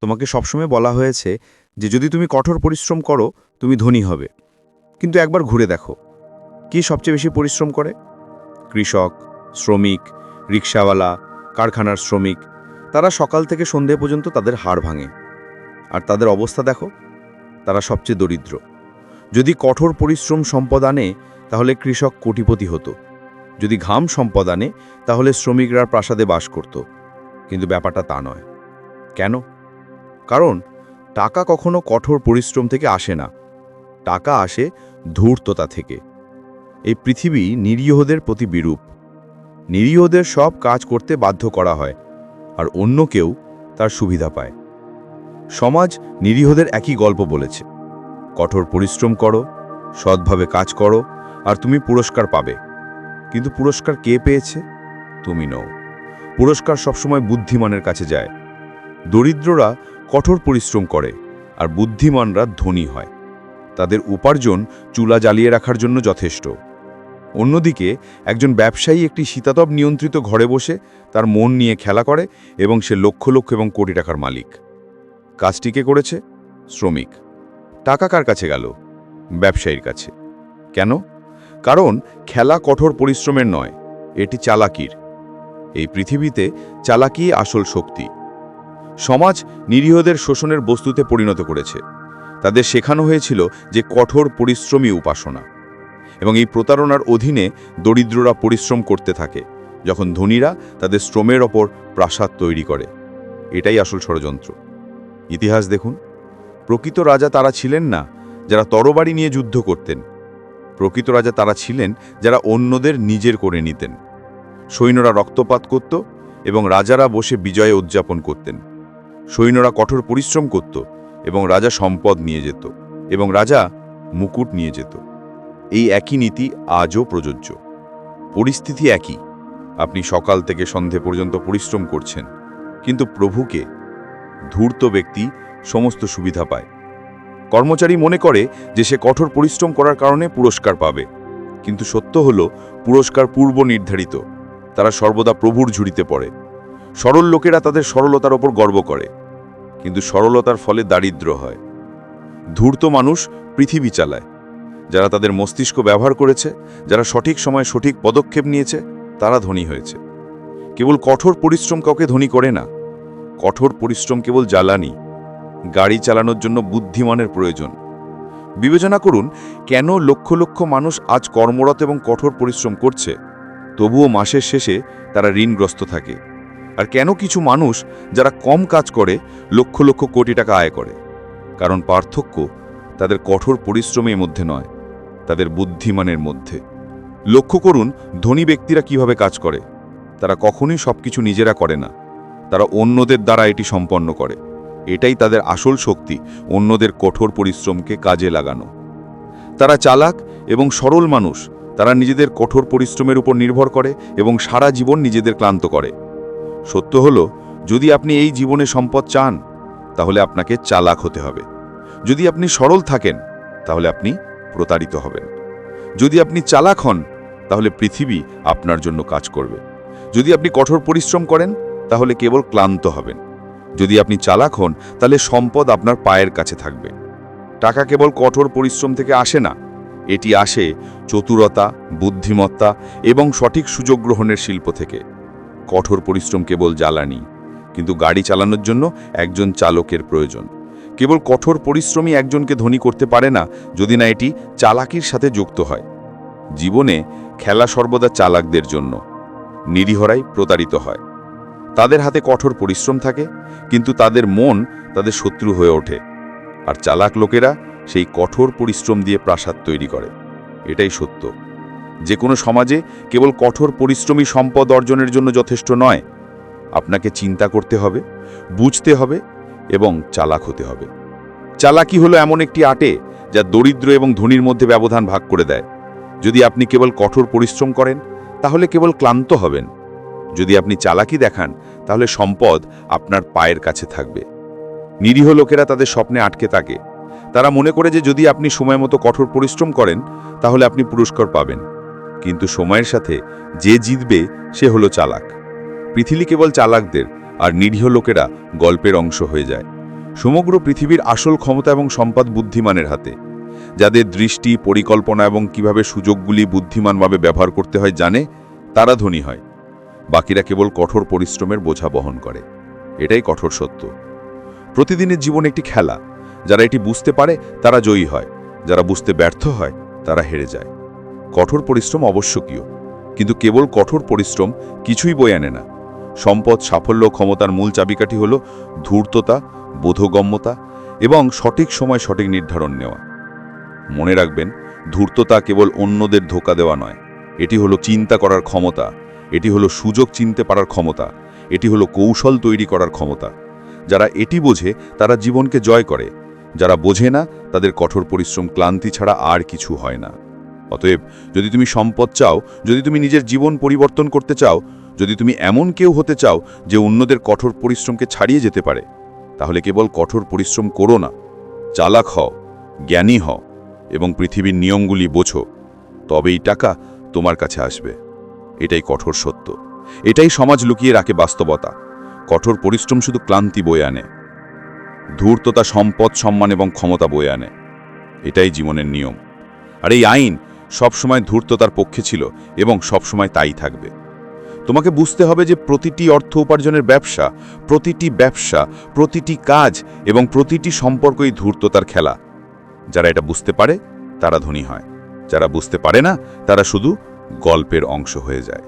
তোমাকে সবসময় বলা হয়েছে যে যদি তুমি কঠোর পরিশ্রম করো, তুমি ধনী হবে। কিন্তু একবার ঘুরে দেখো, কি সবচেয়ে বেশি পরিশ্রম করে? কৃষক, শ্রমিক রিক্সাওয়ালা কারখানার শ্রমিক, তারা সকাল থেকে সন্ধে পর্যন্ত তাদের হাড় ভাঙে। আর তাদের অবস্থা দেখো, তারা সবচেয়ে দরিদ্র। যদি কঠোর পরিশ্রম সম্পদ আনে, তাহলে কৃষক কোটিপতি হতো। যদি ঘাম সম্পদ আনে, তাহলে শ্রমিকরা প্রাসাদে বাস করত। কিন্তু ব্যাপারটা তা নয়। কেন? কারণ টাকা কখনো কঠোর পরিশ্রম থেকে আসে না। টাকা আসে ধূর্ততা থেকে। এই পৃথিবী নিরীহদের প্রতি বিরূপ। নিরীহদের সব কাজ করতে বাধ্য করা হয়, আর অন্য কেউ তার সুবিধা পায়। সমাজ নিরীহদের একই গল্প বলেছে, কঠোর পরিশ্রম করো, সৎভাবে কাজ করো, আর তুমি পুরস্কার পাবে। কিন্তু পুরস্কার কে পেয়েছে? তুমি নও। পুরস্কার সবসময় বুদ্ধিমানের কাছে যায়। দরিদ্ররা কঠোর পরিশ্রম করে আর বুদ্ধিমানরা ধনী হয়। তাদের উপার্জন চুলা জ্বালিয়ে রাখার জন্য যথেষ্ট। অন্যদিকে একজন ব্যবসায়ী একটি শীতাতপ নিয়ন্ত্রিত ঘরে বসে তার মন নিয়ে খেলা করে এবং সে লক্ষ লক্ষ এবং কোটি টাকার মালিক। কাজটিকে করেছে? শ্রমিক। টাকা কার কাছে গেল? ব্যবসায়ীর কাছে। কেন? কারণ খেলা কঠোর পরিশ্রমের নয়, এটি চালাকির। এই পৃথিবীতে চালাকি আসল শক্তি। সমাজ নিরীহদের শোষণের বস্তুতে পরিণত করেছে। তাদের শেখানো হয়েছিল যে কঠোর পরিশ্রমী উপাসনা। এবং এই প্রতারণার অধীনে দরিদ্ররা পরিশ্রম করতে থাকে, যখন ধনীরা তাদের শ্রমের ওপর প্রাসাদ তৈরি করে। এটাই আসল ষড়যন্ত্র। ইতিহাস দেখুন, প্রকৃত রাজা তারা ছিলেন না যারা তরবারি নিয়ে যুদ্ধ করতেন। প্রকৃত রাজা তারা ছিলেন যারা অন্যদের নিজের করে নিতেন। সৈন্যরা রক্তপাত করত এবং রাজারা বসে বিজয়ে উদযাপন করতেন। সৈন্যরা কঠোর পরিশ্রম করত এবং রাজা সম্পদ নিয়ে যেত এবং রাজা মুকুট নিয়ে যেত। এই একই নীতি আজও প্রযোজ্য। পরিস্থিতি একই। আপনি সকাল থেকে সন্ধে পর্যন্ত পরিশ্রম করছেন, কিন্তু প্রভুকে ধূর্ত ব্যক্তি সমস্ত সুবিধা পায়। কর্মচারী মনে করে যে সে কঠোর পরিশ্রম করার কারণে পুরস্কার পাবে, কিন্তু সত্য হল পুরস্কার পূর্ব নির্ধারিত। তারা সর্বদা প্রভুর ঝুড়িতে পড়ে। সরল লোকেরা তাদের সরলতার ওপর গর্ব করে। কিন্তু সরলতার ফলে দারিদ্র হয়। ধূর্ত মানুষ পৃথিবী চালায়। যারা তাদের মস্তিষ্ক ব্যবহার করেছে, যারা সঠিক সময়ে সঠিক পদক্ষেপ নিয়েছে, তারা ধনী হয়েছে। কেবল কঠোর পরিশ্রম কাউকে ধনী করে না। কঠোর পরিশ্রম কেবল জ্বালানি। গাড়ি চালানোর জন্য বুদ্ধিমানের প্রয়োজন। বিবেচনা করুন, কেন লক্ষ লক্ষ মানুষ আজ কর্মরত এবং কঠোর পরিশ্রম করছে, তবুও মাসের শেষে তারা ঋণগ্রস্ত থাকে। আর কেন কিছু মানুষ যারা কম কাজ করে, লক্ষ লক্ষ কোটি টাকা আয় করে? কারণ পার্থক্য তাদের কঠোর পরিশ্রমের মধ্যে নয়, তাদের বুদ্ধিমানের মধ্যে। লক্ষ্য করুন, ধনী ব্যক্তিরা কীভাবে কাজ করে। তারা কখনোই সবকিছু নিজেরা করে না। তারা অন্যদের দ্বারা এটি সম্পন্ন করে। এটাই তাদের আসল শক্তি, অন্যদের কঠোর পরিশ্রমকে কাজে লাগানো। তারা চালাক এবং সরল মানুষ। তারা নিজেদের কঠোর পরিশ্রমের উপর নির্ভর করে এবং সারা জীবন নিজেদের ক্লান্ত করে। সত্য হলো, যদি আপনি এই জীবনে সম্পদ চান, তাহলে আপনাকে চালাক হতে হবে। যদি আপনি সরল থাকেন, তাহলে আপনি প্রতারিত হবেন। যদি আপনি চালাক হন, তাহলে পৃথিবী আপনার জন্য কাজ করবে। যদি আপনি কঠোর পরিশ্রম করেন, তাহলে কেবল ক্লান্ত হবেন। যদি আপনি চালাক হন, তাহলে সম্পদ আপনার পায়ের কাছে থাকবে। টাকা কেবল কঠোর পরিশ্রম থেকে আসে না, এটি আসে চতুরতা, বুদ্ধিমত্তা এবং সঠিক সুযোগ গ্রহণের শিল্প থেকে। কঠোর পরিশ্রম কেবল জ্বালানি, কিন্তু গাড়ি চালানোর জন্য একজন চালকের প্রয়োজন। কেবল কঠোর পরিশ্রমী একজনকে ধনী করতে পারে না, যদি না এটি চালাকির সাথে যুক্ত হয়। জীবনে খেলা সর্বদা চালাকদের জন্য, নিরীহরাই প্রতারিত হয়। তাদের হাতে কঠোর পরিশ্রম থাকে, কিন্তু তাদের মন তাদের শত্রু হয়ে ওঠে। আর চালাক লোকেরা সেই কঠোর পরিশ্রম দিয়ে প্রাসাদ তৈরি করে। এটাই সত্য। যে কোনো সমাজে কেবল কঠোর পরিশ্রমী সম্পদ অর্জনের জন্য যথেষ্ট নয়। আপনাকে চিন্তা করতে হবে, বুঝতে হবে এবং চালাক হতে হবে। চালাকি হলো এমন একটি আটে যা দরিদ্র এবং ধনীর মধ্যে ব্যবধান ভাগ করে দেয়। যদি আপনি কেবল কঠোর পরিশ্রম করেন, তাহলে কেবল ক্লান্ত হবেন। যদি আপনি চালাকি দেখান, তাহলে সম্পদ আপনার পায়ের কাছে থাকবে। নিরীহ লোকেরা তাদের স্বপ্নে আটকে থাকে। তারা মনে করে যে যদি আপনি সময় মতো কঠোর পরিশ্রম করেন, তাহলে আপনি পুরস্কার পাবেন। কিন্তু সময়ের সাথে যে জিতবে, সে হলো চালাক। পৃথিবী কেবল চালাকদের আর নিরীহ লোকেরা গল্পের অংশ হয়ে যায়। সমগ্র পৃথিবীর আসল ক্ষমতা এবং সম্পদ বুদ্ধিমানের হাতে। যাদের দৃষ্টি, পরিকল্পনা এবং কীভাবে সুযোগগুলি বুদ্ধিমানভাবে ব্যবহার করতে হয় জানে, তারা ধনী হয়। বাকিরা কেবল কঠোর পরিশ্রমের বোঝা বহন করে। এটাই কঠোর সত্য। প্রতিদিনের জীবন একটি খেলা। যারা এটি বুঝতে পারে, তারা জয়ী হয়। যারা বুঝতে ব্যর্থ হয়, তারা হেরে যায়। কঠোর পরিশ্রম অবশ্যকীয় কিন্তু কেবল কঠোর পরিশ্রম কিছুই বয়ে আনে না। সম্পদ, সাফল্য ক্ষমতার মূল চাবিকাঠি হল ধূর্ততা, বোধগম্যতা এবং সঠিক সময় সঠিক নির্ধারণ নেওয়া। মনে রাখবেন, ধূর্ততা কেবল অন্যদের ধোকা দেওয়া নয়। এটি হলো চিন্তা করার ক্ষমতা, এটি হলো সুযোগ চিনতে পারার ক্ষমতা, এটি হলো কৌশল তৈরি করার ক্ষমতা। যারা এটি বোঝে, তারা জীবনকে জয় করে। যারা বোঝে না, তাদের কঠোর পরিশ্রম ক্লান্তি ছাড়া আর কিছু হয় না। অতএব যদি তুমি সম্পদ চাও, যদি তুমি নিজের জীবন পরিবর্তন করতে চাও, যদি তুমি এমন কেউ হতে চাও যে অন্যদের কঠোর পরিশ্রমকে ছাড়িয়ে যেতে পারে, তাহলে কেবল কঠোর পরিশ্রম করো না। চালাক হও, জ্ঞানী হও, এবং পৃথিবীর নিয়মগুলি বোঝো। তবেই টাকা তোমার কাছে আসবে। এটাই কঠোর সত্য। এটাই সমাজ লুকিয়ে রাখে বাস্তবতা। কঠোর পরিশ্রম শুধু ক্লান্তি বয়ে আনে। ধূর্ততা, সম্পদ, সম্মান এবং ক্ষমতা বয়ে আনে। এটাই জীবনের নিয়ম। আর এই আইন সবসময় ধূর্ততার পক্ষে ছিল এবং সবসময় তাই থাকবে। তোমাকে বুঝতে হবে যে প্রতিটি অর্থ উপার্জনের ব্যবসা, প্রতিটি ব্যবসা, প্রতিটি কাজ এবং প্রতিটি সম্পর্কই ধূর্ততার খেলা। যারা এটা বুঝতে পারে, তারা ধনী হয়। যারা বুঝতে পারে না, তারা শুধু গল্পের অংশ হয়ে যায়।